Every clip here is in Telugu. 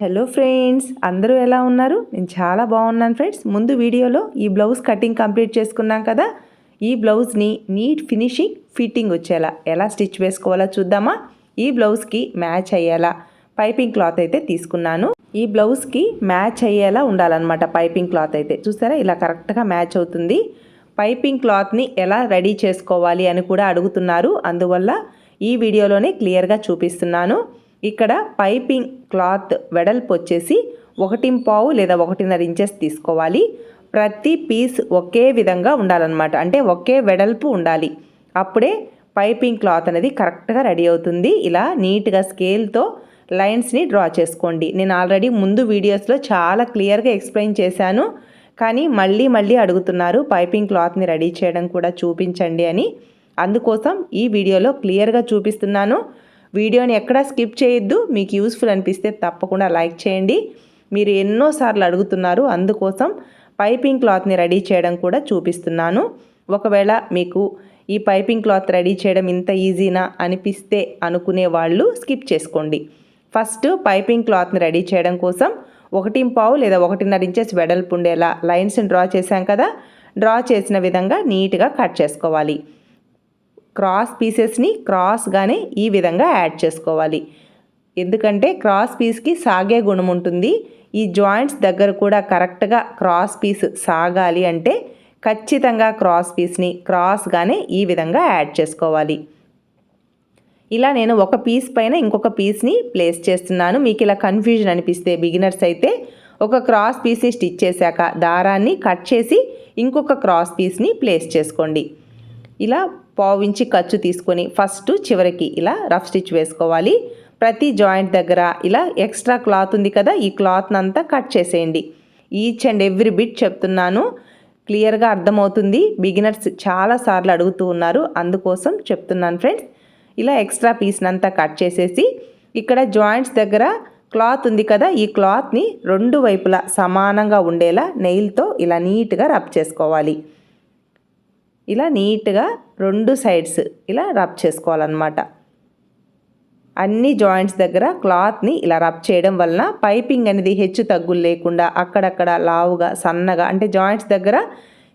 హలో ఫ్రెండ్స్ అందరూ ఎలా ఉన్నారు? నేను చాలా బాగున్నాను ఫ్రెండ్స్ ముందు వీడియోలో ఈ బ్లౌజ్ కటింగ్ కంప్లీట్ చేసుకున్నాం కదా? ఈ బ్లౌజ్ని నీట్ ఫినిషింగ్ ఫిట్టింగ్ వచ్చేలా ఎలా స్టిచ్ వేసుకోవాలో చూద్దామా? ఈ బ్లౌజ్కి మ్యాచ్ అయ్యేలా పైపింగ్ క్లాత్ అయితే తీసుకున్నాను. ఈ బ్లౌజ్కి మ్యాచ్ అయ్యేలా ఉండాలన్నమాట పైపింగ్ క్లాత్ అయితే. చూసారా? ఇలా కరెక్ట్గా మ్యాచ్ అవుతుంది. పైపింగ్ క్లాత్ని ఎలా రెడీ చేసుకోవాలి అని కూడా అడుగుతున్నారు. అందువల్ల ఈ వీడియోలోనే క్లియర్గా చూపిస్తున్నాను. ఇక్కడ పైపింగ్ క్లాత్ వెడల్పు వచ్చేసి ఒకటి పావు లేదా ఒకటిన్నర ఇంచెస్ తీసుకోవాలి. ప్రతి పీస్ ఒకే విధంగా ఉండాలన్నమాట. అంటే ఒకే వెడల్పు ఉండాలి. అప్పుడే పైపింగ్ క్లాత్ అనేది కరెక్ట్గా రెడీ అవుతుంది. ఇలా నీట్గా స్కేల్తో లైన్స్ని డ్రా చేసుకోండి. నేను ఆల్రెడీ ముందు వీడియోస్లో చాలా క్లియర్గా ఎక్స్ప్లెయిన్ చేశాను. కానీ మళ్ళీ మళ్ళీ అడుగుతున్నారు పైపింగ్ క్లాత్ని రెడీ చేయడం కూడా చూపించండి అని. అందుకోసం ఈ వీడియోలో క్లియర్గా చూపిస్తున్నాను. వీడియోని ఎక్కడా స్కిప్ చేయొద్దు. మీకు యూస్ఫుల్ అనిపిస్తే తప్పకుండా లైక్ చేయండి. మీరు ఎన్నోసార్లు అడుగుతున్నారు. అందుకోసం పైపింగ్ క్లాత్ని రెడీ చేయడం కూడా చూపిస్తున్నాను. ఒకవేళ మీకు ఈ పైపింగ్ క్లాత్ రెడీ చేయడం ఇంత ఈజీనా అనిపిస్తే అనుకునే వాళ్ళు స్కిప్ చేసుకోండి. ఫస్ట్ పైపింగ్ క్లాత్ని రెడీ చేయడం కోసం ఒకటి పావు లేదా ఒకటిన్నర ఇంచెస్ వెడల్పు ఉండేలా లైన్స్ని డ్రా చేశాం కదా? డ్రా చేసిన విధంగా నీట్గా కట్ చేసుకోవాలి. క్రాస్ పీసెస్ని క్రాస్గానే ఈ విధంగా యాడ్ చేసుకోవాలి. ఎందుకంటే క్రాస్ పీస్కి సాగే గుణం ఉంటుంది. ఈ జాయింట్స్ దగ్గర కూడా కరెక్ట్గా క్రాస్ పీస్ సాగాలి అంటే ఖచ్చితంగా క్రాస్ పీస్ని క్రాస్గానే ఈ విధంగా యాడ్ చేసుకోవాలి. ఇలా నేను ఒక పీస్ పైన ఇంకొక పీస్ని ప్లేస్ చేస్తున్నాను. మీకు ఇలా కన్ఫ్యూజన్ అనిపిస్తే బిగినర్స్ అయితే ఒక క్రాస్ పీస్ని స్టిచ్ చేశాక దారాన్ని కట్ చేసి ఇంకొక క్రాస్ పీస్ని ప్లేస్ చేసుకోండి. ఇలా పావించి ఖర్చు తీసుకొని ఫస్ట్ చివరికి ఇలా రఫ్ స్టిచ్ వేసుకోవాలి. ప్రతి జాయింట్ దగ్గర ఇలా ఎక్స్ట్రా క్లాత్ ఉంది కదా ఈ క్లాత్ని అంతా కట్ చేసేయండి. ఈచ్ అండ్ ఎవ్రీ బిట్ చెప్తున్నాను. క్లియర్గా అర్థమవుతుంది. బిగినర్స్ చాలాసార్లు అడుగుతూ ఉన్నారు. అందుకోసం చెప్తున్నాను ఫ్రెండ్స్. ఇలా ఎక్స్ట్రా పీస్ని అంతా కట్ చేసేసి ఇక్కడ జాయింట్స్ దగ్గర క్లాత్ ఉంది కదా ఈ క్లాత్ని రెండు వైపులా సమానంగా ఉండేలా నెయిల్తో ఇలా నీట్గా రబ్ చేసుకోవాలి. ఇలా నీట్గా రెండు సైడ్స్ ఇలా రబ్ చేసుకోవాలన్నమాట. అన్ని జాయింట్స్ దగ్గర క్లాత్ని ఇలా రబ్ చేయడం వలన పైపింగ్ అనేది హెచ్చు తగ్గులు లేకుండా అక్కడక్కడ లావుగా సన్నగా అంటే జాయింట్స్ దగ్గర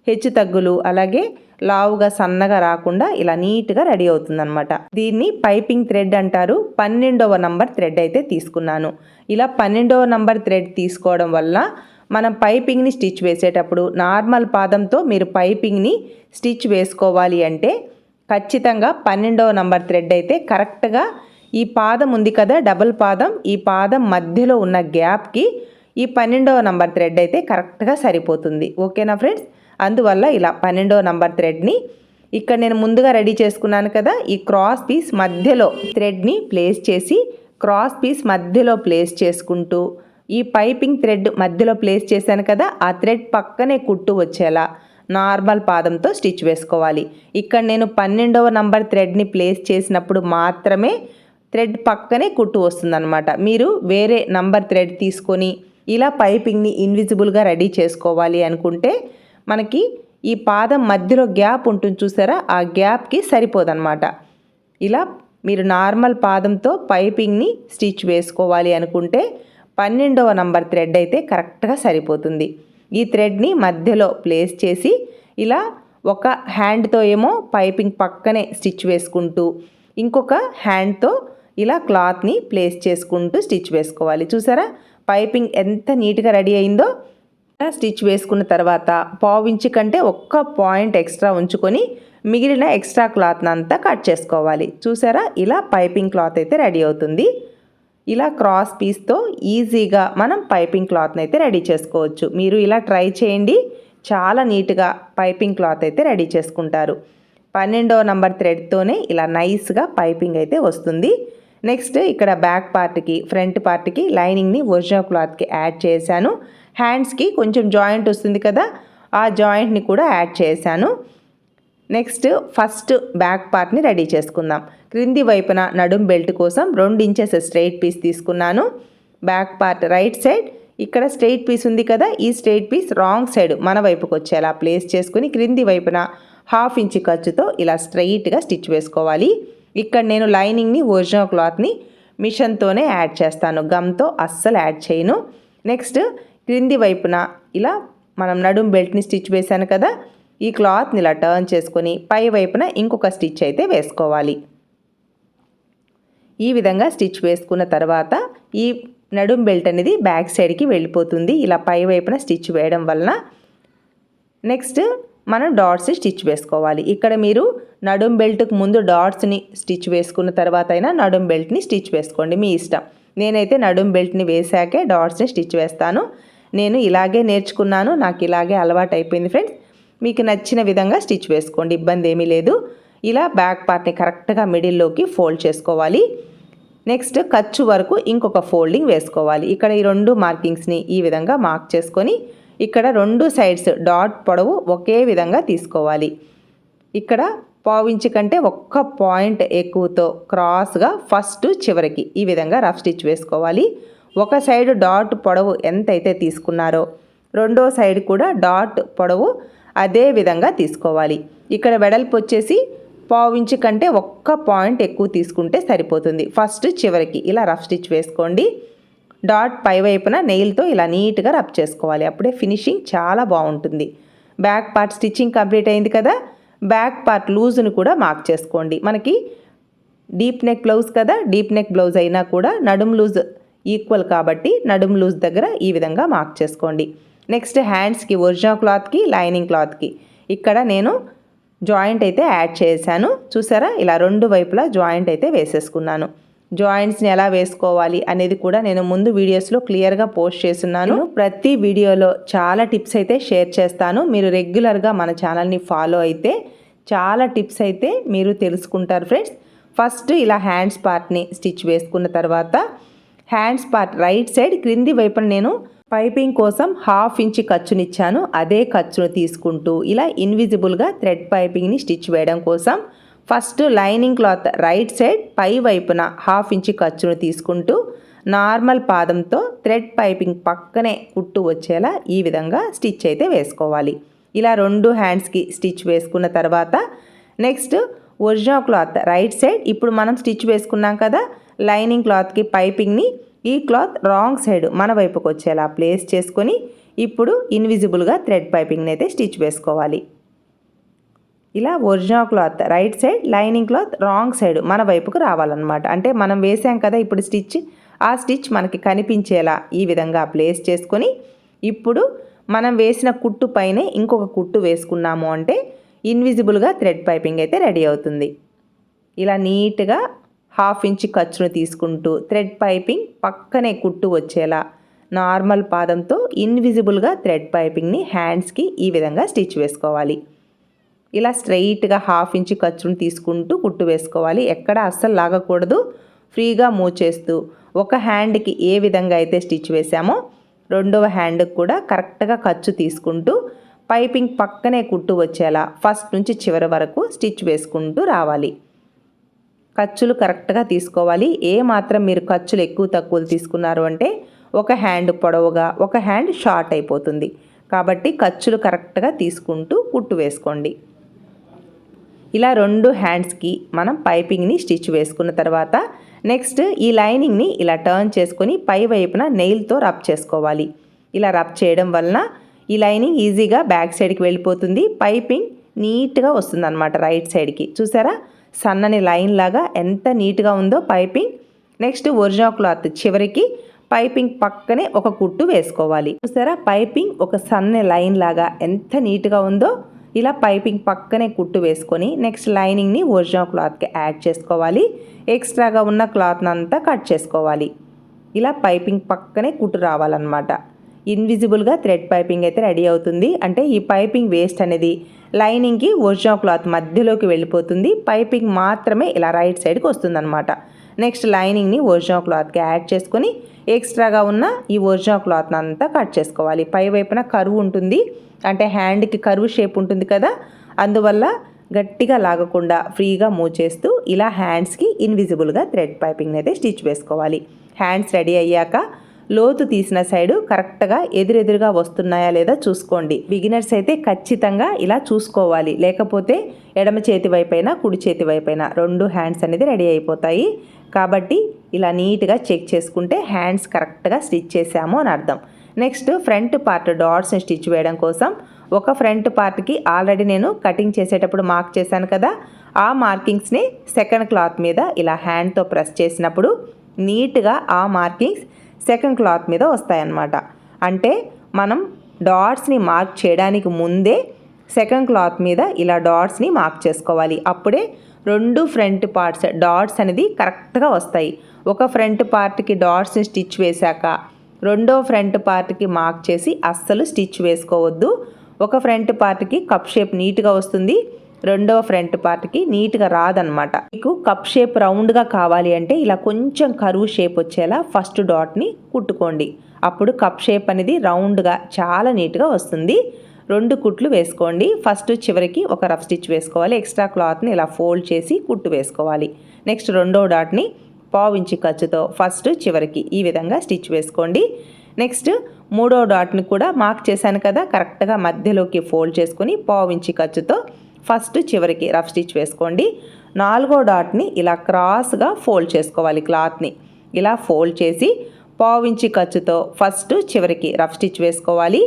హెచ్చు తగ్గులు అలాగే లావుగా సన్నగా రాకుండా ఇలా నీట్గా రెడీ అవుతుందన్నమాట. దీన్ని పైపింగ్ థ్రెడ్ అంటారు. పన్నెండవ నంబర్ థ్రెడ్ అయితే తీసుకున్నాను. ఇలా పన్నెండవ నంబర్ థ్రెడ్ తీసుకోవడం వల్ల మనం పైపింగ్ని స్టిచ్ వేసేటప్పుడు నార్మల్ పాదంతో మీరు పైపింగ్ని స్టిచ్ వేసుకోవాలి అంటే ఖచ్చితంగా పన్నెండవ నంబర్ థ్రెడ్ అయితే కరెక్ట్గా ఈ పాదం ఉంది కదా డబుల్ పాదం ఈ పాదం మధ్యలో ఉన్న గ్యాప్కి ఈ పన్నెండవ నంబర్ థ్రెడ్ అయితే కరెక్ట్గా సరిపోతుంది. ఓకేనా ఫ్రెండ్స్? అందువల్ల ఇలా పన్నెండవ నంబర్ థ్రెడ్ని ఇక్కడ నేను ముందుగా రెడీ చేసుకున్నాను కదా ఈ క్రాస్ పీస్ మధ్యలో థ్రెడ్ని ప్లేస్ చేసి క్రాస్ పీస్ మధ్యలో ప్లేస్ చేసుకుంటూ ఈ పైపింగ్ థ్రెడ్ మధ్యలో ప్లేస్ చేశాను కదా ఆ థ్రెడ్ పక్కనే కుట్టు వచ్చేలా నార్మల్ పాదంతో స్టిచ్ వేసుకోవాలి. ఇక్కడ నేను పన్నెండవ నంబర్ థ్రెడ్ని ప్లేస్ చేసినప్పుడు మాత్రమే థ్రెడ్ పక్కనే కుట్టు వస్తుందన్నమాట. మీరు వేరే నంబర్ థ్రెడ్ తీసుకొని ఇలా పైపింగ్ని ఇన్విజిబుల్గా రెడీ చేసుకోవాలి అనుకుంటే మనకి ఈ పాదం మధ్యలో గ్యాప్ ఉంటుంది చూసారా? ఆ గ్యాప్కి సరిపోదన్నమాట. ఇలా మీరు నార్మల్ పాదంతో పైపింగ్ని స్టిచ్ వేసుకోవాలి అనుకుంటే పన్నెండవ నంబర్ థ్రెడ్ అయితే కరెక్ట్గా సరిపోతుంది. ఈ థ్రెడ్ని మధ్యలో ప్లేస్ చేసి ఇలా ఒక హ్యాండ్తో ఏమో పైపింగ్ పక్కనే స్టిచ్ వేసుకుంటూ ఇంకొక హ్యాండ్తో ఇలా క్లాత్ని ప్లేస్ చేసుకుంటూ స్టిచ్ వేసుకోవాలి. చూసారా? పైపింగ్ ఎంత నీట్గా రెడీ అయిందో స్టిచ్ వేసుకున్న తర్వాత పావించి కంటే ఒక్క పాయింట్ ఎక్స్ట్రా ఉంచుకొని మిగిలిన ఎక్స్ట్రా క్లాత్ని అంతా కట్ చేసుకోవాలి. చూసారా? ఇలా పైపింగ్ క్లాత్ అయితే రెడీ అవుతుంది. ఇలా క్రాస్ పీస్తో ఈజీగా మనం పైపింగ్ క్లాత్ని అయితే రెడీ చేసుకోవచ్చు. మీరు ఇలా ట్రై చేయండి. చాలా నీట్గా పైపింగ్ క్లాత్ అయితే రెడీ చేసుకుంటారు. పన్నెండవ నంబర్ థ్రెడ్తోనే ఇలా నైస్గా పైపింగ్ అయితే వస్తుంది. నెక్స్ట్ ఇక్కడ బ్యాక్ పార్ట్కి ఫ్రంట్ పార్ట్కి లైనింగ్ని ఒరిజినల్ క్లాత్కి యాడ్ చేశాను. హ్యాండ్స్కి కొంచెం జాయింట్ వస్తుంది కదా ఆ జాయింట్ని కూడా యాడ్ చేశాను. నెక్స్ట్ ఫస్ట్ బ్యాక్ పార్ట్ని రెడీ చేసుకుందాం. క్రింది వైపున నడుం బెల్ట్ కోసం రెండు ఇంచెస్ స్ట్రైట్ పీస్ తీసుకున్నాను. బ్యాక్ పార్ట్ రైట్ సైడ్ ఇక్కడ స్ట్రైట్ పీస్ ఉంది కదా ఈ స్ట్రైట్ పీస్ రాంగ్ సైడ్ మన వైపుకు వచ్చేలా ప్లేస్ చేసుకుని క్రింది వైపున హాఫ్ ఇంచ్ ఖర్చుతో ఇలా స్ట్రైట్గా స్టిచ్ వేసుకోవాలి. ఇక్కడ నేను లైనింగ్ని ఒరిజినల్ క్లాత్ని మిషన్తోనే యాడ్ చేస్తాను. గమ్తో అస్సలు యాడ్ చేయను. నెక్స్ట్ క్రింది వైపున ఇలా మనం నడుం బెల్ట్ని స్టిచ్ వేశాను కదా ఈ క్లాత్ని ఇలా టర్న్ చేసుకొని పై వైపున ఇంకొక స్టిచ్ అయితే వేసుకోవాలి. ఈ విధంగా స్టిచ్ వేసుకున్న తర్వాత ఈ నడుం బెల్ట్ అనేది బ్యాక్ సైడ్కి వెళ్ళిపోతుంది. ఇలా పై వైపున స్టిచ్ వేయడం వలన నెక్స్ట్ మనం డాట్స్ స్టిచ్ వేసుకోవాలి. ఇక్కడ మీరు నడుం బెల్ట్కి ముందు డాట్స్ని స్టిచ్ వేసుకున్న తర్వాత అయినా నడుం బెల్ట్ని స్టిచ్ వేసుకోండి మీ ఇష్టం. నేనైతే నడుం బెల్ట్ని వేసాకే డాట్స్ని స్టిచ్ వేస్తాను. నేను ఇలాగే నేర్చుకున్నాను నాకు ఇలాగే అలవాటు అయిపోయింది ఫ్రెండ్స్. మీకు నచ్చిన విధంగా స్టిచ్ వేసుకోండి ఇబ్బంది ఏమీ లేదు. ఇలా బ్యాక్ పార్ట్ని కరెక్ట్గా మిడిల్లోకి ఫోల్డ్ చేసుకోవాలి. నెక్స్ట్ ఖర్చు వరకు ఇంకొక ఫోల్డింగ్ వేసుకోవాలి. ఇక్కడ ఈ రెండు మార్కింగ్స్ని ఈ విధంగా మార్క్ చేసుకొని ఇక్కడ రెండు సైడ్స్ డాట్ పొడవు ఒకే విధంగా తీసుకోవాలి. ఇక్కడ పావించి కంటే ఒక్క పాయింట్ ఎక్కువతో క్రాస్గా ఫస్ట్ చివరికి ఈ విధంగా రఫ్ స్టిచ్ వేసుకోవాలి. ఒక సైడ్ డాట్ పొడవు ఎంతైతే తీసుకున్నారో రెండో సైడ్ కూడా డాట్ పొడవు అదే విధంగా తీసుకోవాలి. ఇక్కడ వెడల్పు వచ్చేసి పావు ఇంచు కంటే ఒక్క పాయింట్ ఎక్కువ తీసుకుంటే సరిపోతుంది. ఫస్ట్ చివరికి ఇలా రఫ్ స్టిచ్ వేసుకోండి. డాట్ పై వైపున నెయిల్తో ఇలా నీట్గా రబ్ చేసుకోవాలి. అప్పుడే ఫినిషింగ్ చాలా బాగుంటుంది. బ్యాక్ పార్ట్ స్టిచ్చింగ్ కంప్లీట్ అయింది కదా? బ్యాక్ పార్ట్ లూజ్ను కూడా మార్క్ చేసుకోండి. మనకి డీప్ నెక్ బ్లౌజ్ కదా? డీప్ నెక్ బ్లౌజ్ అయినా కూడా నడుం లూజ్ ఈక్వల్ కాబట్టి నడుం లూజ్ దగ్గర ఈ విధంగా మార్క్ చేసుకోండి. నెక్స్ట్ హ్యాండ్స్కి ఒరిజినల్ క్లాత్కి లైనింగ్ క్లాత్కి. ఇక్కడ నేను జాయింట్ అయితే యాడ్ చేశాను. చూసారా? ఇలా రెండు వైపులా జాయింట్ అయితే వేసేసుకున్నాను. జాయింట్స్ని ఎలా వేసుకోవాలి అనేది కూడా నేను ముందు వీడియోస్లో క్లియర్గా పోస్ట్ చేస్తున్నాను. ప్రతి వీడియోలో చాలా టిప్స్ అయితే షేర్ చేస్తాను. మీరు రెగ్యులర్గా మన ఛానల్ని ఫాలో అయితే చాలా టిప్స్ అయితే మీరు తెలుసుకుంటారు ఫ్రెండ్స్. ఫస్ట్ ఇలా హ్యాండ్స్ పార్ట్ని స్టిచ్ వేసుకున్న తర్వాత హ్యాండ్స్ పార్ట్ రైట్ సైడ్ క్రింది వైపున నేను పైపింగ్ కోసం హాఫ్ ఇంచ్ ఖర్చునిచ్చాను. అదే ఖర్చును తీసుకుంటూ ఇలా ఇన్విజిబుల్గా థ్రెడ్ పైపింగ్ని స్టిచ్ వేయడం కోసం first lining cloth right side పై వైపున హాఫ్ ఇంచ్ ఖర్చును తీసుకుంటూ నార్మల్ పాదంతో థ్రెడ్ పైపింగ్ పక్కనే కుట్టు వచ్చేలా ఈ విధంగా స్టిచ్ అయితే వేసుకోవాలి. ఇలా రెండు హ్యాండ్స్కి స్టిచ్ వేసుకున్న తర్వాత next original cloth right side ఇప్పుడు మనం స్టిచ్ వేసుకున్నాం కదా లైనింగ్ క్లాత్కి పైపింగ్ని ఈ క్లాత్ రాంగ్ సైడ్ మన వైపుకి వచ్చేలా ప్లేస్ చేసుకొని ఇప్పుడు ఇన్విజిబుల్గా థ్రెడ్ పైపింగ్ని అయితే స్టిచ్ వేసుకోవాలి. ఇలా original cloth right side lining cloth wrong side మన వైపుకు రావాలన్నమాట. అంటే మనం వేసాం కదా ఇప్పుడు స్టిచ్ ఆ స్టిచ్ మనకి కనిపించేలా ఈ విధంగా ప్లేస్ చేసుకొని ఇప్పుడు మనం వేసిన కుట్టు పైనే ఇంకొక కుట్టు వేసుకున్నాము అంటే ఇన్విజిబుల్గా థ్రెడ్ పైపింగ్ అయితే రెడీ అవుతుంది. ఇలా నీట్గా హాఫ్ ఇంచ్ ఖర్చును తీసుకుంటూ థ్రెడ్ పైపింగ్ పక్కనే కుట్టు వచ్చేలా నార్మల్ పాదంతో ఇన్విజిబుల్గా థ్రెడ్ పైపింగ్ని హ్యాండ్స్కి ఈ విధంగా స్టిచ్ వేసుకోవాలి. ఇలా స్ట్రైట్గా హాఫ్ ఇంచ్ ఖర్చును తీసుకుంటూ కుట్టు వేసుకోవాలి. ఎక్కడ అస్సలు లాగకూడదు. ఫ్రీగా మూవ్ చేస్తూ ఒక హ్యాండ్కి ఏ విధంగా అయితే స్టిచ్ వేసామో రెండవ హ్యాండ్కి కూడా కరెక్ట్గా ఖర్చు తీసుకుంటూ పైపింగ్ పక్కనే కుట్టు వచ్చేలా ఫస్ట్ నుంచి చివరి వరకు స్టిచ్ వేసుకుంటూ రావాలి. ఖర్చులు కరెక్ట్గా తీసుకోవాలి. ఏ మాత్రం మీరు ఖర్చులు ఎక్కువ తక్కువ తీసుకున్నారు అంటే ఒక హ్యాండ్ పొడవుగా ఒక హ్యాండ్ షార్ట్ అయిపోతుంది. కాబట్టి ఖర్చులు కరెక్ట్గా తీసుకుంటూ కుట్టు వేసుకోండి. ఇలా రెండు హ్యాండ్స్కి మనం పైపింగ్ని స్టిచ్ వేసుకున్న తర్వాత నెక్స్ట్ ఈ లైనింగ్ని ఇలా టర్న్ చేసుకొని పై వైపున నెయిల్తో రబ్ చేసుకోవాలి. ఇలా రబ్ చేయడం వలన ఈ లైనింగ్ ఈజీగా బ్యాక్ సైడ్కి వెళ్ళిపోతుంది. పైపింగ్ నీట్గా వస్తుందన్నమాట రైట్ సైడ్కి. చూసారా? సన్నని లైన్ లాగా ఎంత నీట్గా ఉందో పైపింగ్. నెక్స్ట్ ఒరిజినల్ క్లాత్ చివరికి పైపింగ్ పక్కనే ఒక కుట్టు వేసుకోవాలి. చూసారా? పైపింగ్ ఒక సన్న లైన్ లాగా ఎంత నీట్గా ఉందో ఇలా పైపింగ్ పక్కనే కుట్టు వేసుకొని నెక్స్ట్ లైనింగ్ని ఒరిజినల్ క్లాత్కి యాడ్ చేసుకోవాలి. ఎక్స్ట్రాగా ఉన్న క్లాత్ని అంతా కట్ చేసుకోవాలి. ఇలా పైపింగ్ పక్కనే కుట్టు రావాలన్నమాట. ఇన్విజిబుల్గా థ్రెడ్ పైపింగ్ అయితే రెడీ అవుతుంది. అంటే ఈ పైపింగ్ వేస్ట్ అనేది లైనింగ్కి ఒరిజినల్ క్లాత్ మధ్యలోకి వెళ్ళిపోతుంది. పైపింగ్ మాత్రమే ఇలా రైట్ సైడ్కి వస్తుందన్నమాట. నెక్స్ట్ లైనింగ్ని ఒరిజినల్ క్లాత్కి యాడ్ చేసుకొని ఎక్స్ట్రాగా ఉన్న ఈ ఒరిజినల్ క్లాత్ని అంతా కట్ చేసుకోవాలి. పై వైపున కరువు ఉంటుంది. అంటే హ్యాండ్కి కరువు షేప్ ఉంటుంది కదా. అందువల్ల గట్టిగా లాగకుండా ఫ్రీగా మూవ్ చేస్తూ ఇలా హ్యాండ్స్కి ఇన్విజిబుల్గా థ్రెడ్ పైపింగ్ అయితే స్టిచ్ వేసుకోవాలి. హ్యాండ్స్ రెడీ అయ్యాక లోతు తీసిన సైడు కరెక్ట్గా ఎదురెదురుగా వస్తున్నాయా లేదా చూసుకోండి. బిగినర్స్ అయితే ఖచ్చితంగా ఇలా చూసుకోవాలి. లేకపోతే ఎడమ చేతి వైపైన కుడి చేతి వైపైన రెండు హ్యాండ్స్ అనేది రెడీ అయిపోతాయి. కాబట్టి ఇలా నీట్గా చెక్ చేసుకుంటే హ్యాండ్స్ కరెక్ట్గా స్టిచ్ చేసాము అని అర్థం. నెక్స్ట్ ఫ్రంట్ పార్ట్ డాట్స్ని స్టిచ్ వేయడం కోసం ఒక ఫ్రంట్ పార్ట్కి ఆల్రెడీ నేను కటింగ్ చేసేటప్పుడు మార్క్ చేశాను కదా ఆ మార్కింగ్స్ని సెకండ్ క్లాత్ మీద ఇలా హ్యాండ్తో ప్రెస్ చేసినప్పుడు నీట్గా ఆ మార్కింగ్స్ సెకండ్ క్లాత్ మీద వస్తాయన్నమాట. అంటే మనం డాట్స్ని మార్క్ చేయడానికి ముందే సెకండ్ క్లాత్ మీద ఇలా డాట్స్ని మార్క్ చేసుకోవాలి. అప్పుడే రెండు ఫ్రంట్ పార్ట్స్ డాట్స్ అనేది కరెక్ట్గా వస్తాయి. ఒక ఫ్రంట్ పార్ట్కి డాట్స్ని స్టిచ్ వేశాక రెండో ఫ్రంట్ పార్ట్కి మార్క్ చేసి అస్సలు స్టిచ్ వేసుకోవద్దు. ఒక ఫ్రంట్ పార్ట్కి కప్ షేప్ నీట్గా వస్తుంది. రెండవ ఫ్రంట్ పార్ట్కి నీట్గా రాదనమాట మీకు కప్ షేప్ రౌండ్గా కావాలి అంటే ఇలా కొంచెం కరువు షేప్ వచ్చేలా ఫస్ట్ డాట్ని కుట్టుకోండి. అప్పుడు కప్ షేప్ అనేది రౌండ్గా చాలా నీట్గా వస్తుంది. రెండు కుట్లు వేసుకోండి. ఫస్ట్ చివరికి ఒక రఫ్ స్టిచ్ వేసుకోవాలి. ఎక్స్ట్రా క్లాత్ని ఇలా ఫోల్డ్ చేసి కుట్టు వేసుకోవాలి. నెక్స్ట్ రెండో డాట్ని పావించి ఖర్చుతో ఫస్ట్ చివరికి ఈ విధంగా స్టిచ్ వేసుకోండి. నెక్స్ట్ మూడో డాట్ని కూడా మార్క్ చేశాను కదా కరెక్ట్గా మధ్యలోకి ఫోల్డ్ చేసుకొని పావించి ఖర్చుతో ఫస్ట్ చివరికి రఫ్ స్టిచ్ వేసుకోండి. నాలుగో డాట్ని ఇలా క్రాస్గా ఫోల్డ్ చేసుకోవాలి క్లాత్ని. ఇలా ఫోల్డ్ చేసి పావించి ఖర్చుతో ఫస్ట్ చివరికి రఫ్ స్టిచ్ వేసుకోవాలి.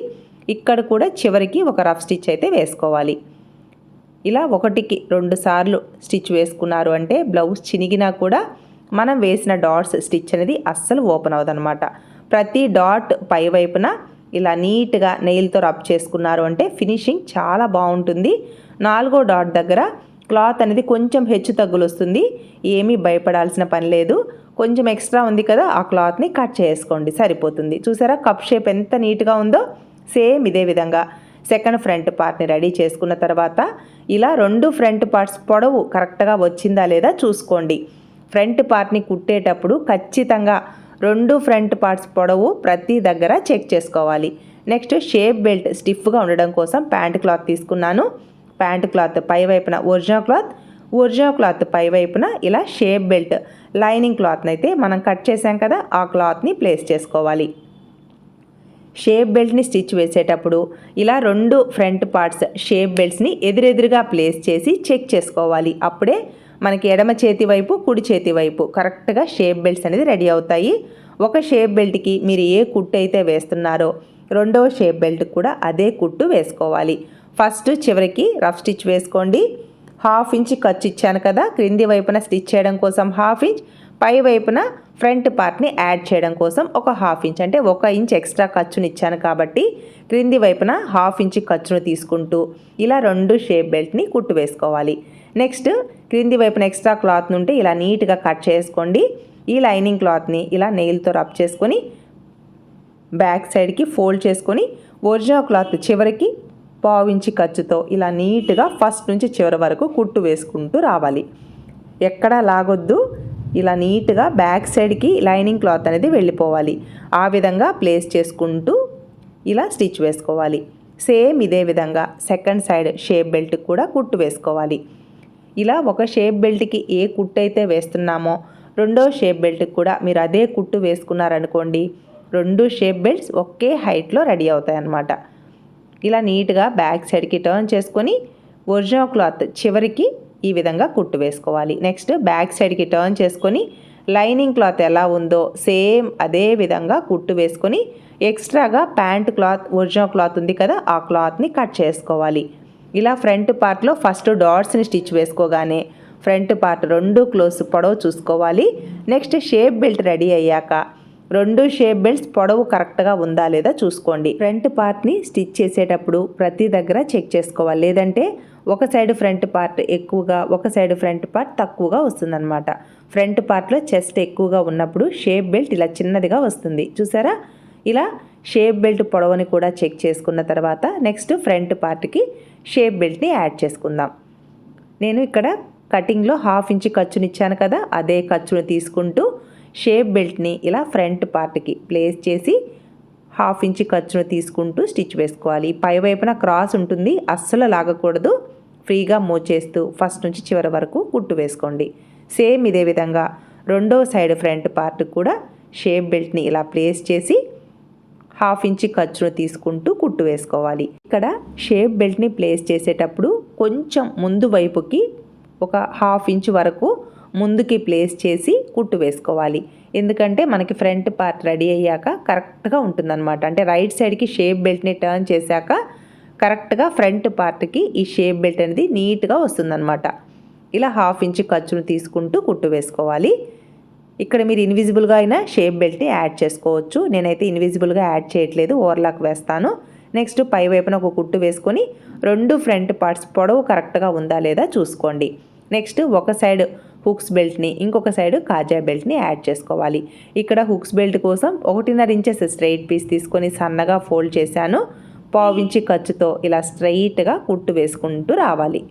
ఇక్కడ కూడా చివరికి ఒక రఫ్ స్టిచ్ అయితే వేసుకోవాలి. ఇలా ఒకటికి రెండు సార్లు స్టిచ్ వేసుకున్నారు అంటే బ్లౌజ్ చినిగినా కూడా మనం వేసిన డాట్స్ స్టిచ్ అనేది అస్సలు ఓపెన్ అవ్వదనమాట ప్రతి డాట్ పై వైపున ఇలా నీట్గా నెయిల్తో రబ్ చేసుకున్నారు అంటే ఫినిషింగ్ చాలా బాగుంటుంది. నాలుగో డాట్ దగ్గర క్లాత్ అనేది కొంచెం హెచ్చు తగ్గులు వస్తుంది ఏమీ భయపడాల్సిన పని లేదు. కొంచెం ఎక్స్ట్రా ఉంది కదా ఆ క్లాత్ని కట్ చేసుకోండి. సరిపోతుంది. చూసారా? కప్ షేప్ ఎంత నీట్గా ఉందో సేమ్ ఇదే విధంగా. సెకండ్ ఫ్రంట్ పార్ట్ని రెడీ చేసుకున్న తర్వాత ఇలా రెండు ఫ్రంట్ పార్ట్స్ పొడవు కరెక్ట్గా వచ్చిందా లేదా చూసుకోండి. ఫ్రంట్ పార్ట్ని కుట్టేటప్పుడు ఖచ్చితంగా రెండు ఫ్రంట్ పార్ట్స్ పొడవు ప్రతి దగ్గర చెక్ చేసుకోవాలి. నెక్స్ట్ షేప్ బెల్ట్ స్టిఫ్గా ఉండడం కోసం ప్యాంట్ క్లాత్ తీసుకున్నాను. ప్యాంట్ క్లాత్ పై వైపున ఒరిజినల్ క్లాత్ ఒరిజినల్ క్లాత్ పై వైపున ఇలా షేప్ బెల్ట్ లైనింగ్ క్లాత్ని అయితే మనం కట్ చేసాం కదా ఆ క్లాత్ని ప్లేస్ చేసుకోవాలి. షేప్ బెల్ట్ని స్టిచ్ వేసేటప్పుడు ఇలా రెండు ఫ్రంట్ పార్ట్స్ షేప్ బెల్ట్స్ని ఎదురెదురుగా ప్లేస్ చేసి చెక్ చేసుకోవాలి. అప్పుడే మనకి ఎడమ చేతి వైపు కుడి చేతి వైపు కరెక్ట్గా షేప్ బెల్ట్స్ అనేది రెడీ అవుతాయి. ఒక షేప్ బెల్ట్కి మీరు ఏ కుట్టు అయితే వేస్తున్నారో రెండవ షేప్ బెల్ట్ కూడా అదే కుట్టు వేసుకోవాలి. ఫస్ట్ చివరికి రఫ్ స్టిచ్ వేసుకోండి. హాఫ్ ఇంచ్ ఖర్చు ఇచ్చాను కదా క్రింది వైపున స్టిచ్ చేయడం కోసం హాఫ్ ఇంచ్ పై వైపున ఫ్రంట్ పార్ట్ని యాడ్ చేయడం కోసం ఒక హాఫ్ ఇంచ్. అంటే ఒక ఇంచ్ ఎక్స్ట్రా ఖర్చుని ఇచ్చాను కాబట్టి క్రింది వైపున హాఫ్ ఇంచ్ ఖర్చును తీసుకుంటూ ఇలా రెండు షేప్ బెల్ట్ని కుట్టు వేసుకోవాలి. నెక్స్ట్ క్రింది వైపున ఎక్స్ట్రా క్లాత్ నుండి ఇలా నీట్గా కట్ చేసుకోండి. ఈ లైనింగ్ క్లాత్ని ఇలా నెయిల్తో రబ్ చేసుకొని బ్యాక్ సైడ్కి ఫోల్డ్ చేసుకొని ఒరిజినల్ క్లాత్ చివరికి పావించి ఖర్చుతో ఇలా నీట్గా ఫస్ట్ నుంచి చివరి వరకు కుట్టు వేసుకుంటూ రావాలి. ఎక్కడా లాగొద్దు. ఇలా నీట్గా బ్యాక్ సైడ్కి లైనింగ్ క్లాత్ అనేది వెళ్ళిపోవాలి. ఆ విధంగా ప్లేస్ చేసుకుంటూ ఇలా స్టిచ్ వేసుకోవాలి. సేమ్ ఇదే విధంగా సెకండ్ సైడ్ షేప్ బెల్ట్ కూడా కుట్టు వేసుకోవాలి. ఇలా ఒక షేప్ బెల్ట్కి ఏ కుట్టు అయితే వేస్తున్నామో రెండో షేప్ బెల్ట్కి కూడా మీరు అదే కుట్టు వేసుకున్నారనుకోండి రెండు షేప్ బెల్ట్స్ ఒకే హైట్లో రెడీ అవుతాయి అన్నమాట ఇలా నీట్గా బ్యాక్ సైడ్కి టర్న్ చేసుకొని ఒరిజినల్ క్లాత్ చివరికి ఈ విధంగా కుట్టు వేసుకోవాలి. నెక్స్ట్ బ్యాక్ సైడ్కి టర్న్ చేసుకొని లైనింగ్ క్లాత్ ఎలా ఉందో సేమ్ అదే విధంగా కుట్టు వేసుకొని ఎక్స్ట్రాగా ప్యాంట్ క్లాత్ ఒరిజినల్ క్లాత్ ఉంది కదా ఆ క్లాత్ని కట్ చేసుకోవాలి. ఇలా ఫ్రంట్ పార్ట్లో ఫస్ట్ డాట్స్ని స్టిచ్ వేసుకోగానే ఫ్రంట్ పార్ట్ రెండు క్లోజ్ పొడవు చూసుకోవాలి. నెక్స్ట్ షేప్ బెల్ట్ రెడీ అయ్యాక రెండు షేప్ బెల్ట్స్ పొడవు కరెక్ట్గా ఉందా లేదా చూసుకోండి. ఫ్రంట్ పార్ట్ని స్టిచ్ చేసేటప్పుడు ప్రతి దగ్గర చెక్ చేసుకోవాలి. లేదంటే ఒక సైడ్ ఫ్రంట్ పార్ట్ ఎక్కువగా ఒక సైడ్ ఫ్రంట్ పార్ట్ తక్కువగా వస్తుందన్నమాట. ఫ్రంట్ పార్ట్లో చెస్ట్ ఎక్కువగా ఉన్నప్పుడు షేప్ బెల్ట్ ఇలా చిన్నదిగా వస్తుంది. చూసారా? ఇలా షేప్ బెల్ట్ పొడవుని కూడా చెక్ చేసుకున్న తర్వాత నెక్స్ట్ ఫ్రంట్ పార్ట్కి షేప్ బెల్ట్ని యాడ్ చేసుకుందాం. నేను ఇక్కడ కటింగ్లో హాఫ్ ఇంచ్ ఖర్చునిచ్చాను కదా అదే ఖర్చును తీసుకుంటూ షేప్ బెల్ట్ని ఇలా ఫ్రంట్ పార్ట్కి ప్లేస్ చేసి హాఫ్ ఇంచ్ ఖర్చును తీసుకుంటూ స్టిచ్ వేసుకోవాలి. పై వైపున క్రాస్ ఉంటుంది. అస్సలు లాగకూడదు. ఫ్రీగా మూవ్ చేస్తూ ఫస్ట్ నుంచి చివరి వరకు కుట్టు వేసుకోండి. సేమ్ ఇదే విధంగా రెండో సైడ్ ఫ్రంట్ పార్ట్ కూడా షేప్ బెల్ట్ని ఇలా ప్లేస్ చేసి హాఫ్ ఇంచ్ ఖర్చును తీసుకుంటూ కుట్టు వేసుకోవాలి. ఇక్కడ షేప్ బెల్ట్ని ప్లేస్ చేసేటప్పుడు కొంచెం ముందు వైపుకి ఒక హాఫ్ ఇంచ్ వరకు ముందుకి ప్లేస్ చేసి కుట్టు వేసుకోవాలి. ఎందుకంటే మనకి ఫ్రంట్ పార్ట్ రెడీ అయ్యాక కరెక్ట్గా ఉంటుందన్నమాట. అంటే రైట్ సైడ్కి షేప్ బెల్ట్ని టర్న్ చేశాక కరెక్ట్గా ఫ్రంట్ పార్ట్కి ఈ షేప్ బెల్ట్ అనేది నీట్గా వస్తుందన్నమాట. ఇలా హాఫ్ ఇంచ్ ఖర్చును తీసుకుంటూ కుట్టు వేసుకోవాలి. ఇక్కడ మీరు ఇన్విజిబుల్గా అయినా షేప్ బెల్ట్ని యాడ్ చేసుకోవచ్చు. నేనైతే ఇన్విజిబుల్గా యాడ్ చేయట్లేదు ఓవర్లాక్ వేస్తాను. నెక్స్ట్ పై వైపున ఒక కుట్టు వేసుకొని రెండు ఫ్రంట్ పార్ట్స్ పొడవు కరెక్ట్గా ఉందా లేదా చూసుకోండి. నెక్స్ట్ ఒక సైడ్ హుక్స్ బెల్ట్ని ఇంకొక సైడ్ కాజా బెల్ట్ని యాడ్ చేసుకోవాలి. ఇక్కడ హుక్స్ బెల్ట్ కోసం ఒకటిన్నర ఇంచెస్ స్ట్రైట్ పీస్ తీసుకొని సన్నగా ఫోల్డ్ చేశాను. పావించి ఖర్చుతో ఇలా స్ట్రైట్గా కుట్టు వేసుకుంటూ రావాలి.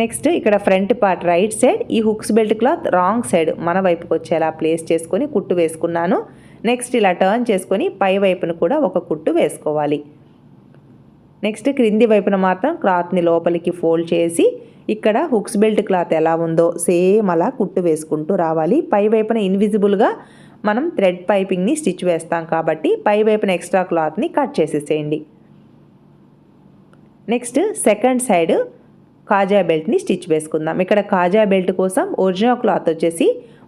నెక్స్ట్ ఇక్కడ ఫ్రంట్ పార్ట్ రైట్ సైడ్ ఈ hooks belt cloth wrong side మన వైపుకి వచ్చేలా ప్లేస్ చేసుకొని కుట్టు వేసుకున్నాను. నెక్స్ట్ ఇలా టర్న్ చేసుకొని పై వైపున కూడా ఒక కుట్టు వేసుకోవాలి. నెక్స్ట్ క్రింది వైపున మాత్రం క్లాత్ని లోపలికి ఫోల్డ్ చేసి ఇక్కడ హుక్స్ బెల్ట్ క్లాత్ ఎలా ఉందో సేమ్ అలా కుట్టు వేసుకుంటూ రావాలి. పై వైపున ఇన్విజిబుల్గా మనం థ్రెడ్ పైపింగ్ని స్టిచ్ వేస్తాం కాబట్టి పై వైపున ఎక్స్ట్రా క్లాత్ని కట్ చేసేసేయండి. నెక్స్ట్ సెకండ్ సైడ్ కాజా బెల్ట్ని స్టిచ్ వేసుకుందాం. ఇక్కడ కాజా బెల్ట్ కోసం ఒరిజినల్ క్లాత్ వచ్చేసి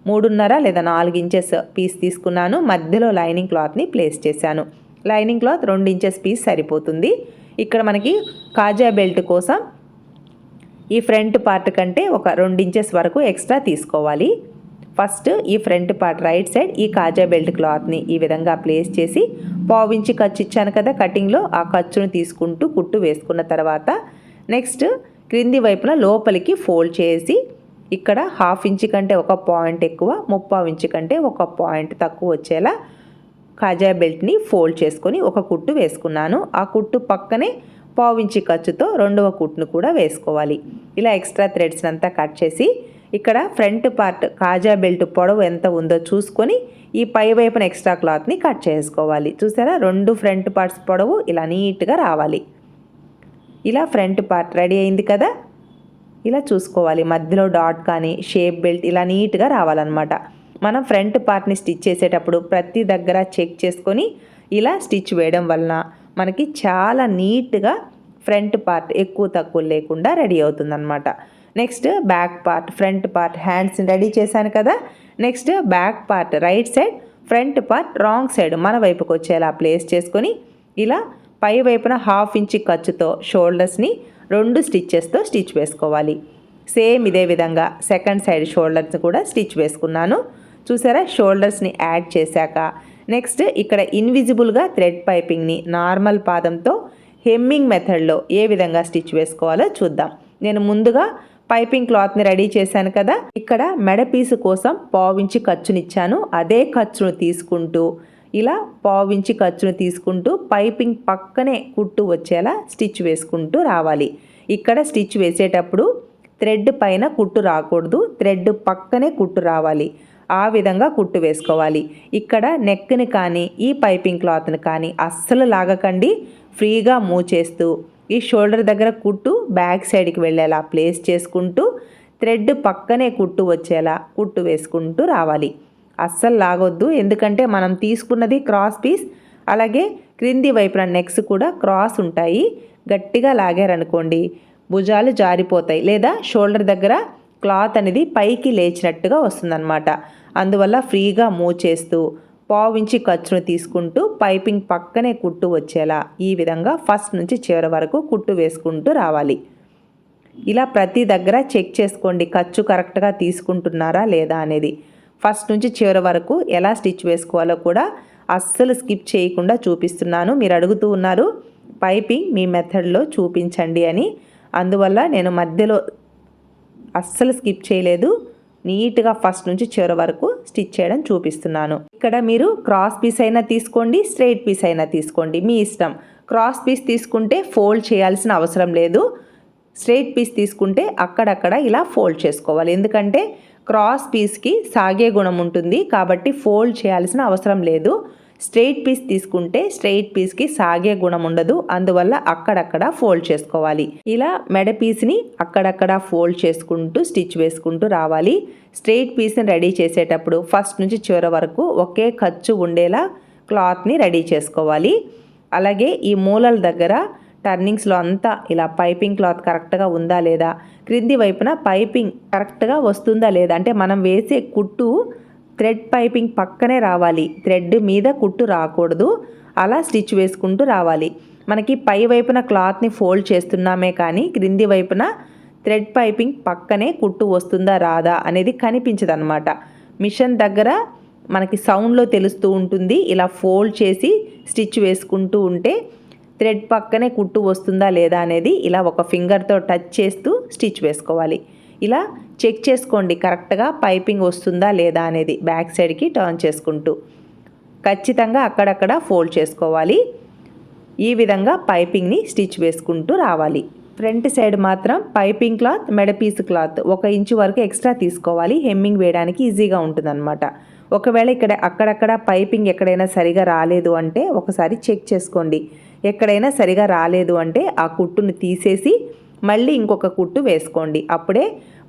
మూడున్నర లేదా నాలుగు ఇంచెస్ పీస్ తీసుకున్నాను. మధ్యలో లైనింగ్ క్లాత్ని ప్లేస్ చేశాను. లైనింగ్ క్లాత్ రెండు ఇంచెస్ పీస్ సరిపోతుంది. ఇక్కడ మనకి కాజా బెల్ట్ కోసం ఈ ఫ్రంట్ పార్ట్ కంటే ఒక రెండు ఇంచెస్ వరకు ఎక్స్ట్రా తీసుకోవాలి. ఫస్ట్ ఈ ఫ్రంట్ పార్ట్ రైట్ సైడ్ ఈ కాజా బెల్ట్ క్లాత్ని ఈ విధంగా ప్లేస్ చేసి పావించి ఖర్చు ఇచ్చాను కదా కటింగ్లో ఆ ఖర్చును తీసుకుంటూ కుట్టు వేసుకున్న తర్వాత నెక్స్ట్ క్రింది వైపున లోపలికి ఫోల్డ్ చేసి ఇక్కడ హాఫ్ ఇంచ్ కంటే ఒక పాయింట్ ఎక్కువ ముప్పావు ఇంచ్ కంటే ఒక పాయింట్ తక్కువ వచ్చేలా కాజా బెల్ట్ని ఫోల్డ్ చేసుకొని ఒక కుట్టు వేసుకున్నాను. ఆ కుట్టు పక్కనే పావించి ఖర్చుతో రెండవ కుట్టును కూడా వేసుకోవాలి. ఇలా ఎక్స్ట్రా థ్రెడ్స్ అంతా కట్ చేసి ఇక్కడ ఫ్రంట్ పార్ట్ కాజా బెల్ట్ పొడవు ఎంత ఉందో చూసుకొని ఈ పై వైపున ఎక్స్ట్రా క్లాత్ని కట్ చేసుకోవాలి. చూసారా? రెండు ఫ్రంట్ పార్ట్స్ పొడవు ఇలా నీట్గా రావాలి. ఇలా ఫ్రంట్ పార్ట్ రెడీ అయింది కదా? ఇలా చూసుకోవాలి. మధ్యలో డాట్ కానీ షేప్ బెల్ట్ ఇలా నీట్గా రావాలన్నమాట. మనం ఫ్రంట్ పార్ట్ని స్టిచ్ చేసేటప్పుడు ప్రతి దగ్గర చెక్ చేసుకొని ఇలా స్టిచ్ వేయడం వలన మనకి చాలా నీట్గా ఫ్రంట్ పార్ట్ ఎక్కువ తక్కువ లేకుండా రెడీ అవుతుందన్నమాట. Next back part front part హ్యాండ్స్ని ready చేశాను కదా. Next back part right side front part wrong side మన వైపుకి వచ్చేలా ప్లేస్ చేసుకొని ఇలా పై వైపున హాఫ్ ఇంచ్ ఖర్చుతో షోల్డర్స్ని రెండు స్టిచ్చెస్తో స్టిచ్ వేసుకోవాలి. సేమ్ ఇదే విధంగా సెకండ్ సైడ్ షోల్డర్స్ కూడా స్టిచ్ వేసుకున్నాను. చూసారా? షోల్డర్స్ని యాడ్ చేశాక. నెక్స్ట్ ఇక్కడ ఇన్విజిబుల్గా థ్రెడ్ పైపింగ్ని నార్మల్ పాదంతో హెమ్మింగ్ మెథడ్లో ఏ విధంగా స్టిచ్ వేసుకోవాలో చూద్దాం. నేను ముందుగా పైపింగ్ క్లాత్ని రెడీ చేశాను కదా. ఇక్కడ మెడ పీసు కోసం పావించి ఖర్చునిచ్చాను. అదే ఖర్చును తీసుకుంటూ ఇలా పావించి ఖర్చును తీసుకుంటూ పైపింగ్ పక్కనే కుట్టు వచ్చేలా స్టిచ్ వేసుకుంటూ రావాలి. ఇక్కడ స్టిచ్ వేసేటప్పుడు థ్రెడ్ పైన కుట్టు రాకూడదు. థ్రెడ్ పక్కనే కుట్టు రావాలి. ఆ విధంగా కుట్టు వేసుకోవాలి. ఇక్కడ నెక్ని కానీ ఈ పైపింగ్ క్లాత్ని కానీ అస్సలు లాగకండి. ఫ్రీగా మూవ్ చేస్తూ ఈ షోల్డర్ దగ్గర కుట్టు బ్యాక్ సైడ్కి వెళ్ళేలా ప్లేస్ చేసుకుంటూ థ్రెడ్ పక్కనే కుట్టు వచ్చేలా కుట్టు వేసుకుంటూ రావాలి. అస్సలు లాగొద్దు. ఎందుకంటే మనం తీసుకున్నది క్రాస్ పీస్ అలాగే క్రింది వైపున నెక్స్ కూడా క్రాస్ ఉంటాయి. గట్టిగా లాగారనుకోండి భుజాలు జారిపోతాయి. లేదా షోల్డర్ దగ్గర క్లాత్ అనేది పైకి లేచినట్టుగా వస్తుందన్నమాట. అందువల్ల ఫ్రీగా మూవ్ చేస్తూ పావించి ఖర్చును తీసుకుంటూ పైపింగ్ పక్కనే కుట్టు వచ్చేలా ఈ విధంగా ఫస్ట్ నుంచి చివరి వరకు కుట్టు వేసుకుంటూ రావాలి. ఇలా ప్రతి దగ్గర చెక్ చేసుకోండి ఖర్చు కరెక్ట్గా తీసుకుంటున్నారా లేదా అనేది. ఫస్ట్ నుంచి చివరి వరకు ఎలా స్టిచ్ వేసుకోవాలో కూడా అస్సలు స్కిప్ చేయకుండా చూపిస్తున్నాను. మీరు అడుగుతూ ఉన్నారు పైపింగ్ మీ మెథడ్లో చూపించండి అని. అందువల్ల నేను మధ్యలో అస్సలు స్కిప్ చేయలేదు. నీట్గా ఫస్ట్ నుంచి చివరి వరకు స్టిచ్ చేయడం చూపిస్తున్నాను. ఇక్కడ మీరు క్రాస్ పీస్ అయినా తీసుకోండి స్ట్రైట్ పీస్ అయినా తీసుకోండి. మీ ఇష్టం. క్రాస్ పీస్ తీసుకుంటే ఫోల్డ్ చేయాల్సిన అవసరం లేదు. స్ట్రైట్ పీస్ తీసుకుంటే అక్కడక్కడ ఇలా ఫోల్డ్ చేసుకోవాలి. ఎందుకంటే క్రాస్ పీస్కి సాగే గుణం ఉంటుంది కాబట్టి ఫోల్డ్ చేయాల్సిన అవసరం లేదు. స్ట్రెయిట్ పీస్ తీసుకుంటే స్ట్రెయిట్ పీస్కి సాగే గుణం ఉండదు. అందువల్ల అక్కడక్కడ ఫోల్డ్ చేసుకోవాలి. ఇలా మెడ పీస్ని అక్కడక్కడ ఫోల్డ్ చేసుకుంటూ స్టిచ్ వేసుకుంటూ రావాలి. స్ట్రెయిట్ పీస్ని రెడీ చేసేటప్పుడు ఫస్ట్ నుంచి చివరి వరకు ఒకే ఖర్చు ఉండేలా క్లాత్ని రెడీ చేసుకోవాలి. అలాగే ఈ మూలల దగ్గర టర్నింగ్స్లో అంతా ఇలా పైపింగ్ క్లాత్ కరెక్ట్గా ఉందా లేదా క్రింది వైపున పైపింగ్ కరెక్ట్గా వస్తుందా లేదా అంటే మనం వేసే కుట్టు థ్రెడ్ పైపింగ్ పక్కనే రావాలి. థ్రెడ్ మీద కుట్టు రాకూడదు. అలా స్టిచ్ వేసుకుంటూ రావాలి. మనకి పై వైపున క్లాత్ని ఫోల్డ్ చేస్తున్నామే కానీ క్రింది వైపున థ్రెడ్ పైపింగ్ పక్కనే కుట్టు వస్తుందా రాదా అనేది కనిపించదన్నమాట. మిషన్ దగ్గర మనకి సౌండ్లో తెలుస్తూ ఉంటుంది. ఇలా ఫోల్డ్ చేసి స్టిచ్ వేసుకుంటూ ఉంటే థ్రెడ్ పక్కనే కుట్టు వస్తుందా లేదా అనేది ఇలా ఒక ఫింగర్తో టచ్ చేస్తూ స్టిచ్ వేసుకోవాలి. ఇలా చెక్ చేసుకోండి కరెక్ట్గా పైపింగ్ వస్తుందా లేదా అనేది బ్యాక్ సైడ్కి టర్న్ చేసుకుంటూ. ఖచ్చితంగా అక్కడక్కడ ఫోల్డ్ చేసుకోవాలి. ఈ విధంగా పైపింగ్ని స్టిచ్ వేసుకుంటూ రావాలి. ఫ్రంట్ సైడ్ మాత్రం పైపింగ్ క్లాత్ మెడపీస్ క్లాత్ ఒక ఇంచు వరకు ఎక్స్ట్రా తీసుకోవాలి. హెమ్మింగ్ వేయడానికి ఈజీగా ఉంటుందన్నమాట. ఒకవేళ ఇక్కడ అక్కడక్కడ పైపింగ్ ఎక్కడైనా సరిగా రాలేదు అంటే ఒకసారి చెక్ చేసుకోండి. ఎక్కడైనా సరిగా రాలేదు అంటే ఆ కుట్టును తీసేసి మళ్ళీ ఇంకొక కుట్టు వేసుకోండి. అప్పుడే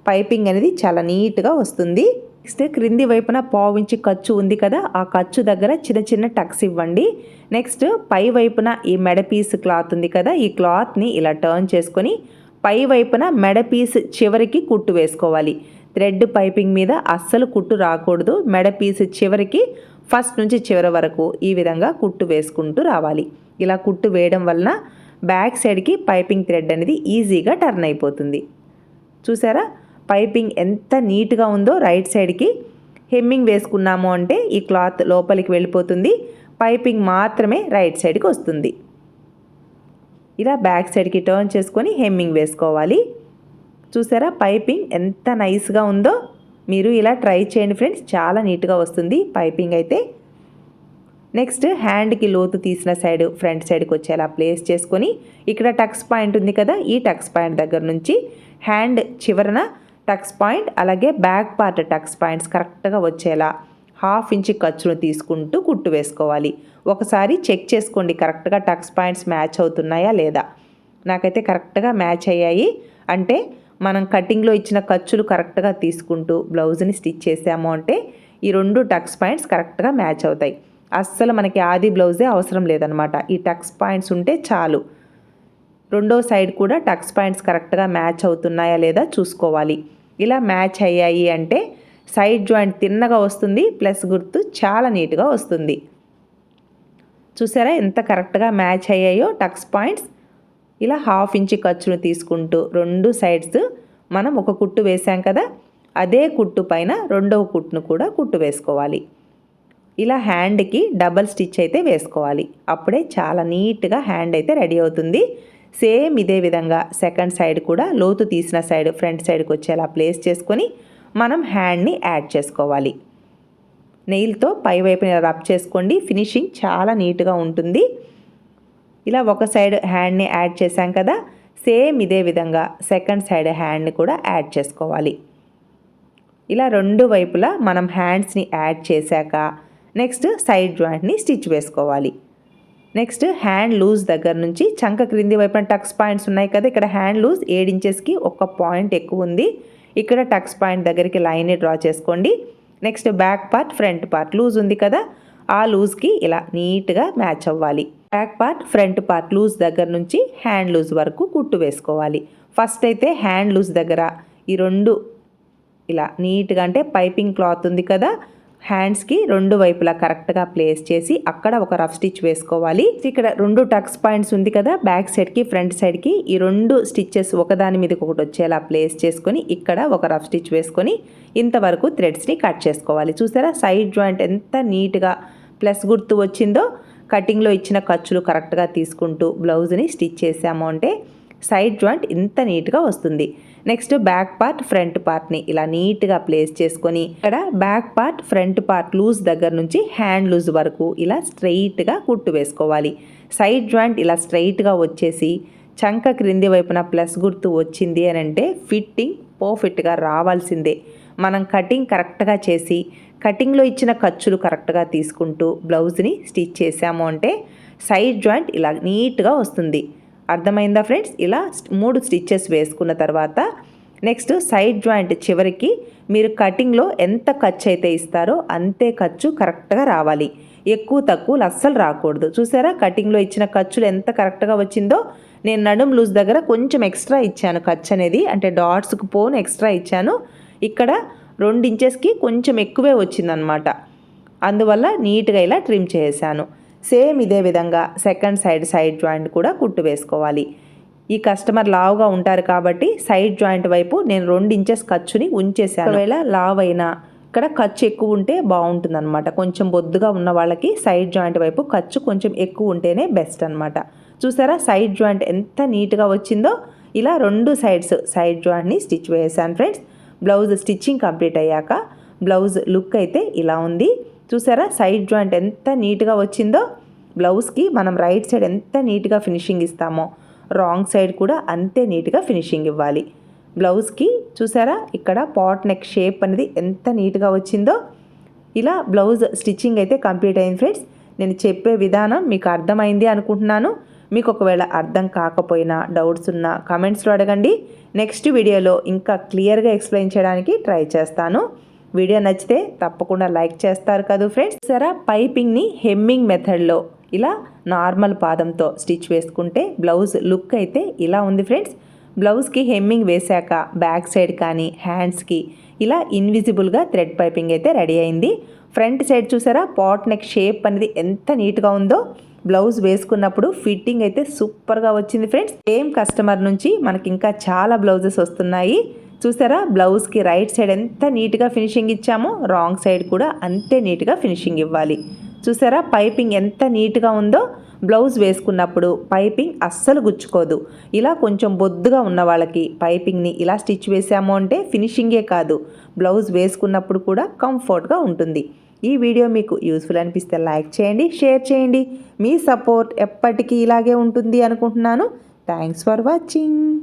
పైపింగ్ అనేది చాలా నీట్గా వస్తుంది. నెక్స్ట్ క్రింది వైపున పావుంచి ఖర్చు ఉంది కదా ఆ ఖర్చు దగ్గర చిన్న చిన్న టక్స్ ఇవ్వండి. నెక్స్ట్ పై వైపున ఈ మెడ పీస్ క్లాత్ ఉంది కదా ఈ క్లాత్ని ఇలా టర్న్ చేసుకొని పై వైపున మెడ పీస్ చివరికి కుట్టు వేసుకోవాలి. థ్రెడ్ పైపింగ్ మీద అస్సలు కుట్టు రాకూడదు. మెడ పీస్ చివరికి ఫస్ట్ నుంచి చివరి వరకు ఈ విధంగా కుట్టు వేసుకుంటూ రావాలి. ఇలా కుట్టు వేయడం వలన బ్యాక్ సైడ్కి పైపింగ్ థ్రెడ్ అనేది ఈజీగా టర్న్ అయిపోతుంది. చూసారా? పైపింగ్ ఎంత నీట్గా ఉందో రైట్ సైడ్కి హెమ్మింగ్ వేసుకున్నాము అంటే ఈ క్లాత్ లోపలికి వెళ్ళిపోతుంది. పైపింగ్ మాత్రమే రైట్ సైడ్కి వస్తుంది. ఇలా బ్యాక్ సైడ్కి టర్న్ చేసుకొని హెమ్మింగ్ వేసుకోవాలి. చూసారా? పైపింగ్ ఎంత నైస్గా ఉందో మీరు ఇలా ట్రై చేయండి ఫ్రెండ్స్. చాలా నీట్గా వస్తుంది పైపింగ్ అయితే. నెక్స్ట్ హ్యాండ్కి లోతు తీసిన సైడ్ ఫ్రంట్ సైడ్కి వచ్చేలా ప్లేస్ చేసుకొని ఇక్కడ టక్స్ పాయింట్ ఉంది కదా ఈ టక్స్ పాయింట్ దగ్గర నుంచి హ్యాండ్ చివరన టక్స్ పాయింట్ అలాగే బ్యాక్ పార్ట్ టక్స్ పాయింట్స్ కరెక్ట్గా వచ్చేలా హాఫ్ ఇంచ్ ఖర్చును తీసుకుంటూ కుట్టు వేసుకోవాలి. ఒకసారి చెక్ చేసుకోండి కరెక్ట్గా టక్స్ పాయింట్స్ మ్యాచ్ అవుతున్నాయా లేదా? నాకైతే కరెక్ట్గా మ్యాచ్ అయ్యాయి. అంటే మనం కటింగ్లో ఇచ్చిన ఖర్చులు కరెక్ట్గా తీసుకుంటూ బ్లౌజ్ని స్టిచ్ చేసాము అంటే ఈ రెండు టక్స్ పాయింట్స్ కరెక్ట్గా మ్యాచ్ అవుతాయి. అస్సలు మనకి ఆది బ్లౌజే అవసరం లేదనమాట ఈ టక్స్ పాయింట్స్ ఉంటే చాలు. రెండో సైడ్ కూడా టక్స్ పాయింట్స్ కరెక్ట్గా మ్యాచ్ అవుతున్నాయా లేదా చూసుకోవాలి. ఇలా మ్యాచ్ అయ్యాయి అంటే సైడ్ జాయింట్ తిన్నగా వస్తుంది ప్లస్ గుర్తు చాలా నీట్గా వస్తుంది. చూసారా ఎంత కరెక్ట్గా మ్యాచ్ అయ్యాయో టక్స్ పాయింట్స్? ఇలా హాఫ్ ఇంచ్ ఖర్చును తీసుకుంటూ రెండు సైడ్స్ మనం ఒక కుట్టు వేసాం కదా అదే కుట్టు పైన రెండవ కుట్టును కూడా కుట్టు వేసుకోవాలి. ఇలా హ్యాండ్కి డబల్ స్టిచ్ అయితే వేసుకోవాలి. అప్పుడే చాలా నీట్గా హ్యాండ్ అయితే రెడీ అవుతుంది. సేమ్ ఇదే విధంగా సెకండ్ సైడ్ కూడా లోతు తీసిన సైడ్ ఫ్రంట్ సైడ్కి వచ్చేలా ప్లేస్ చేసుకొని మనం హ్యాండ్ని యాడ్ చేసుకోవాలి. నెయిల్తో పై వైపున రబ్ చేసుకోండి. ఫినిషింగ్ చాలా నీట్గా ఉంటుంది. ఇలా ఒక సైడ్ హ్యాండ్ని యాడ్ చేశాం కదా సేమ్ ఇదే విధంగా సెకండ్ సైడ్ హ్యాండ్ని కూడా యాడ్ చేసుకోవాలి. ఇలా రెండు వైపులా మనం హ్యాండ్స్ని యాడ్ చేశాక నెక్స్ట్ సైడ్ జాయింట్ని స్టిచ్ వేసుకోవాలి. నెక్స్ట్ హ్యాండ్ లూజ్ దగ్గర నుంచి చంక క్రింది వైపున టక్స్ పాయింట్స్ ఉన్నాయి కదా ఇక్కడ హ్యాండ్ లూజ్ ఏడు ఇంచెస్కి ఒక పాయింట్ ఎక్కువ ఉంది. ఇక్కడ టక్స్ పాయింట్ దగ్గరికి లైన్ని డ్రా చేసుకోండి. Next back part front part loose ఉంది కదా ఆ లూజ్కి ఇలా నీట్గా మ్యాచ్ అవ్వాలి. Back part front part loose దగ్గర నుంచి హ్యాండ్ లూజ్ వరకు కుట్టు వేసుకోవాలి. ఫస్ట్ అయితే హ్యాండ్ లూజ్ దగ్గర ఈ రెండు ఇలా నీట్గా అంటే పైపింగ్ క్లాత్ ఉంది కదా హ్యాండ్స్కి రెండు వైపులా కరెక్ట్గా ప్లేస్ చేసి అక్కడ ఒక రఫ్ స్టిచ్ వేసుకోవాలి. ఇక్కడ రెండు టక్స్ పాయింట్స్ ఉంది కదా బ్యాక్ సైడ్కి ఫ్రంట్ సైడ్కి ఈ రెండు స్టిచ్చెస్ ఒకదాని మీదకి ఒకటి వచ్చేలా ప్లేస్ చేసుకొని ఇక్కడ ఒక రఫ్ స్టిచ్ వేసుకొని ఇంతవరకు థ్రెడ్స్ని కట్ చేసుకోవాలి. చూసారా? సైడ్ జాయింట్ ఎంత నీట్గా ప్లస్ గుర్తు వచ్చిందో కటింగ్లో ఇచ్చిన ఖర్చులు కరెక్ట్గా తీసుకుంటూ బ్లౌజ్ని స్టిచ్ చేసాము అంటే సైడ్ జాయింట్ ఇంత నీట్గా వస్తుంది. నెక్స్ట్ బ్యాక్ పార్ట్ ఫ్రంట్ పార్ట్ని ఇలా నీట్గా ప్లేస్ చేసుకొని ఇక్కడ back part front part loose దగ్గర నుంచి హ్యాండ్ లూజ్ వరకు ఇలా స్ట్రైట్గా కుట్టు వేసుకోవాలి. సైడ్ జాయింట్ ఇలా స్ట్రైట్గా వచ్చేసి చంక క్రింది వైపున ప్లస్ గుర్తు వచ్చింది అని అంటే ఫిట్టింగ్ పర్ఫెక్ట్గా రావాల్సిందే. మనం కటింగ్ కరెక్ట్గా చేసి కటింగ్లో ఇచ్చిన ఖర్చులు కరెక్ట్గా తీసుకుంటూ బ్లౌజ్ని స్టిచ్ చేసాము అంటే సైడ్ జాయింట్ ఇలా నీట్గా వస్తుంది. అర్థమైందా ఫ్రెండ్స్? ఇలా మూడు స్టిచ్చెస్ వేసుకున్న తర్వాత నెక్స్ట్ సైడ్ జాయింట్ చివరికి మీరు కటింగ్లో ఎంత ఖర్చు అయితే ఇస్తారో అంతే ఖర్చు కరెక్ట్గా రావాలి. ఎక్కువ తక్కువలు అస్సలు రాకూడదు. చూసారా? కటింగ్లో ఇచ్చిన ఖర్చులు ఎంత కరెక్ట్గా వచ్చిందో? నేను నడుం లూజ్ దగ్గర కొంచెం ఎక్స్ట్రా ఇచ్చాను ఖర్చు అనేది. అంటే డాట్స్కి పోను ఎక్స్ట్రా ఇచ్చాను. ఇక్కడ రెండు ఇంచెస్కి కొంచెం ఎక్కువే వచ్చిందనమాట. అందువల్ల నీట్గా ఇలా ట్రిమ్ చేశాను సేమ్ ఇదే విధంగా సెకండ్ సైడ్ సైడ్ జాయింట్ కూడా కుట్టు వేసుకోవాలి. ఈ కస్టమర్ లావుగా ఉంటారు కాబట్టి సైడ్ జాయింట్ వైపు నేను రెండు ఇంచెస్ ఖర్చుని ఉంచేసాను ఒకవేళ లావ్ అయినా ఇక్కడ ఖర్చు ఎక్కువ ఉంటే బాగుంటుంది అనమాట కొంచెం బొద్దుగా ఉన్న వాళ్ళకి సైడ్ జాయింట్ వైపు ఖర్చు కొంచెం ఎక్కువ ఉంటేనే బెస్ట్ అనమాట చూసారా సైడ్ జాయింట్ ఎంత నీట్గా వచ్చిందో? ఇలా రెండు సైడ్స్ సైడ్ జాయింట్ని స్టిచ్ వేసాను ఫ్రెండ్స్. బ్లౌజ్ స్టిచ్చింగ్ కంప్లీట్ అయ్యాక బ్లౌజ్ లుక్ అయితే ఇలా ఉంది. చూసారా? సైడ్ జాయింట్ ఎంత నీట్గా వచ్చిందో బ్లౌజ్కి మనం రైట్ సైడ్ ఎంత నీట్గా ఫినిషింగ్ ఇస్తామో రాంగ్ సైడ్ కూడా అంతే నీట్గా ఫినిషింగ్ ఇవ్వాలి. బ్లౌజ్కి చూసారా? ఇక్కడ పాట్ నెక్ షేప్ అనేది ఎంత నీట్గా వచ్చిందో ఇలా బ్లౌజ్ స్టిచ్చింగ్ అయితే కంప్లీట్ అయింది ఫ్రెండ్స్. నేను చెప్పే విధానం మీకు అర్థమైంది అనుకుంటున్నాను. మీకు ఒకవేళ అర్థం కాకపోయినా డౌట్స్ ఉన్నా కమెంట్స్లో అడగండి. నెక్స్ట్ వీడియోలో ఇంకా క్లియర్గా ఎక్స్ప్లెయిన్ చేయడానికి ట్రై చేస్తాను. వీడియో నచ్చితే తప్పకుండా లైక్ చేస్తారు కదా ఫ్రెండ్స్. సరే పైపింగ్ని హెమ్మింగ్ మెథడ్లో ఇలా నార్మల్ పాదంతో స్టిచ్ వేసుకుంటే బ్లౌజ్ లుక్ అయితే ఇలా ఉంది ఫ్రెండ్స్. బ్లౌజ్కి హెమ్మింగ్ వేశాక బ్యాక్ సైడ్ కానీ హ్యాండ్స్కి ఇలా ఇన్విజిబుల్గా థ్రెడ్ పైపింగ్ అయితే రెడీ అయింది. ఫ్రంట్ సైడ్ చూసారా పాట్ నెక్ షేప్ అనేది ఎంత నీట్గా ఉందో. బ్లౌజ్ వేసుకున్నప్పుడు ఫిట్టింగ్ అయితే సూపర్గా వచ్చింది ఫ్రెండ్స్. సేమ్ కస్టమర్ నుంచి మనకి ఇంకా చాలా బ్లౌజెస్ వస్తున్నాయి. చూసారా? బ్లౌజ్కి రైట్ సైడ్ ఎంత నీట్గా ఫినిషింగ్ ఇచ్చామో రాంగ్ సైడ్ కూడా అంతే నీట్గా ఫినిషింగ్ ఇవ్వాలి. చూసారా? పైపింగ్ ఎంత నీట్గా ఉందో బ్లౌజ్ వేసుకున్నప్పుడు పైపింగ్ అస్సలు గుచ్చుకోదు. ఇలా కొంచెం బొద్దుగా ఉన్న వాళ్ళకి పైపింగ్ని ఇలా స్టిచ్ వేసాము అంటే ఫినిషింగే కాదు. బ్లౌజ్ వేసుకున్నప్పుడు కూడా కంఫర్ట్గా ఉంటుంది. ఈ వీడియో మీకు యూస్ఫుల్ అనిపిస్తే లైక్ చేయండి షేర్ చేయండి. మీ సపోర్ట్ ఎప్పటికీ ఇలాగే ఉంటుంది అనుకుంటున్నాను. Thanks for watching